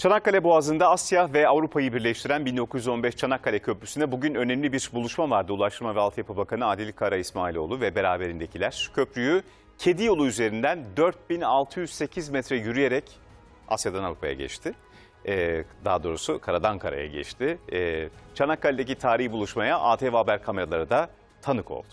Çanakkale Boğazı'nda Asya ve Avrupa'yı birleştiren 1915 Çanakkale Köprüsü'nde bugün önemli bir buluşma vardı. Ulaştırma ve Altyapı Bakanı Adil Kara İsmailoğlu ve beraberindekiler köprüyü Kedi yolu üzerinden 4608 metre yürüyerek Asya'dan Avrupa'ya geçti. Ee, daha doğrusu karadan karaya geçti. Ee, Çanakkale'deki tarihi buluşmaya ATV Haber kameraları da tanık oldu.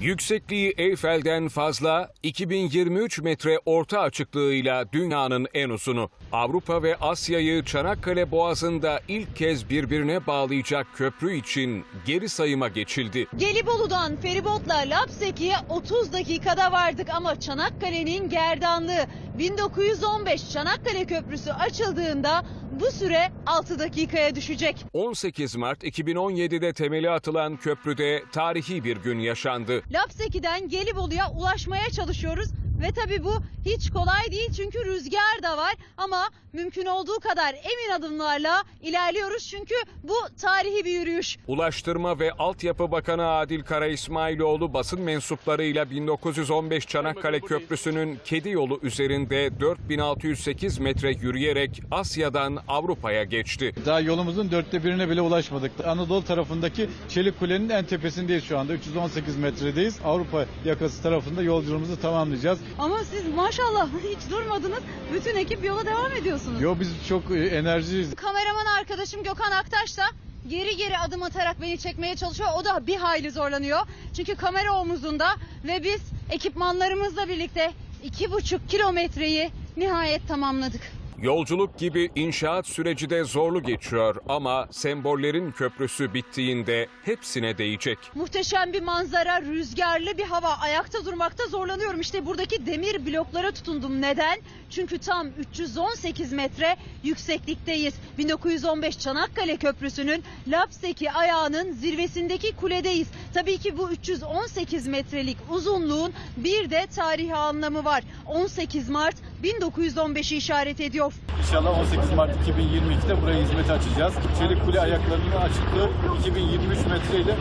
Yüksekliği Eyfel'den fazla 2023 metre orta açıklığıyla dünyanın en uzunu. Avrupa ve Asya'yı Çanakkale Boğazı'nda ilk kez birbirine bağlayacak köprü için geri sayıma geçildi. Gelibolu'dan feribotla Lapseki'ye 30 dakikada vardık ama Çanakkale'nin gerdanlığı 1915 Çanakkale Köprüsü açıldığında bu süre 6 dakikaya düşecek. 18 Mart 2017'de temeli atılan köprüde tarihi bir gün yaşandı. Lapseki'den Gelibolu'ya ulaşmaya çalışıyoruz ve tabii bu hiç kolay değil çünkü rüzgar da var ama mümkün olduğu kadar emin adımlarla ilerliyoruz çünkü bu tarihi bir yürüyüş. Ulaştırma ve Altyapı Bakanı Adil Kara İsmailoğlu basın mensuplarıyla 1915 Çanakkale Köprüsü'nün Kedi yolu üzerinde 4608 metre yürüyerek Asya'dan Avrupa'ya geçti. Daha yolumuzun dörtte birine bile ulaşmadık. Anadolu tarafındaki Çelik Kule'nin en tepesindeyiz şu anda. 318 metredeyiz. Avrupa yakası tarafında yolculuğumuzu tamamlayacağız. Ama siz maşallah hiç durmadınız. Bütün ekip yola devam ediyorsunuz. Yo biz çok e, enerjiyiz. Kameraman arkadaşım Gökhan Aktaş da geri geri adım atarak beni çekmeye çalışıyor. O da bir hayli zorlanıyor. Çünkü kamera omuzunda ve biz ekipmanlarımızla birlikte iki buçuk kilometreyi nihayet tamamladık. Yolculuk gibi inşaat süreci de zorlu geçiyor ama sembollerin köprüsü bittiğinde hepsine değecek. Muhteşem bir manzara, rüzgarlı bir hava. Ayakta durmakta zorlanıyorum. İşte buradaki demir bloklara tutundum. Neden? Çünkü tam 318 metre yükseklikteyiz. 1915 Çanakkale Köprüsü'nün Lapseki ayağının zirvesindeki kuledeyiz. Tabii ki bu 318 metrelik uzunluğun bir de tarihi anlamı var. 18 Mart 1915'i işaret ediyor. İnşallah 18 Mart 2022'de buraya hizmete açacağız. Çelik Kule ayaklarının açıklığı 2023 metreyle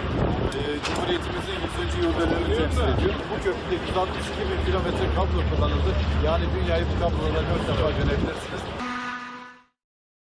e, Cumhuriyetimizin 100. yıl dönümünü temsil ediyor. Bu köprüde 162 bin kilometre kablo kullanıldı. Yani dünyayı bu kablolarla dört defa dönebilirsiniz.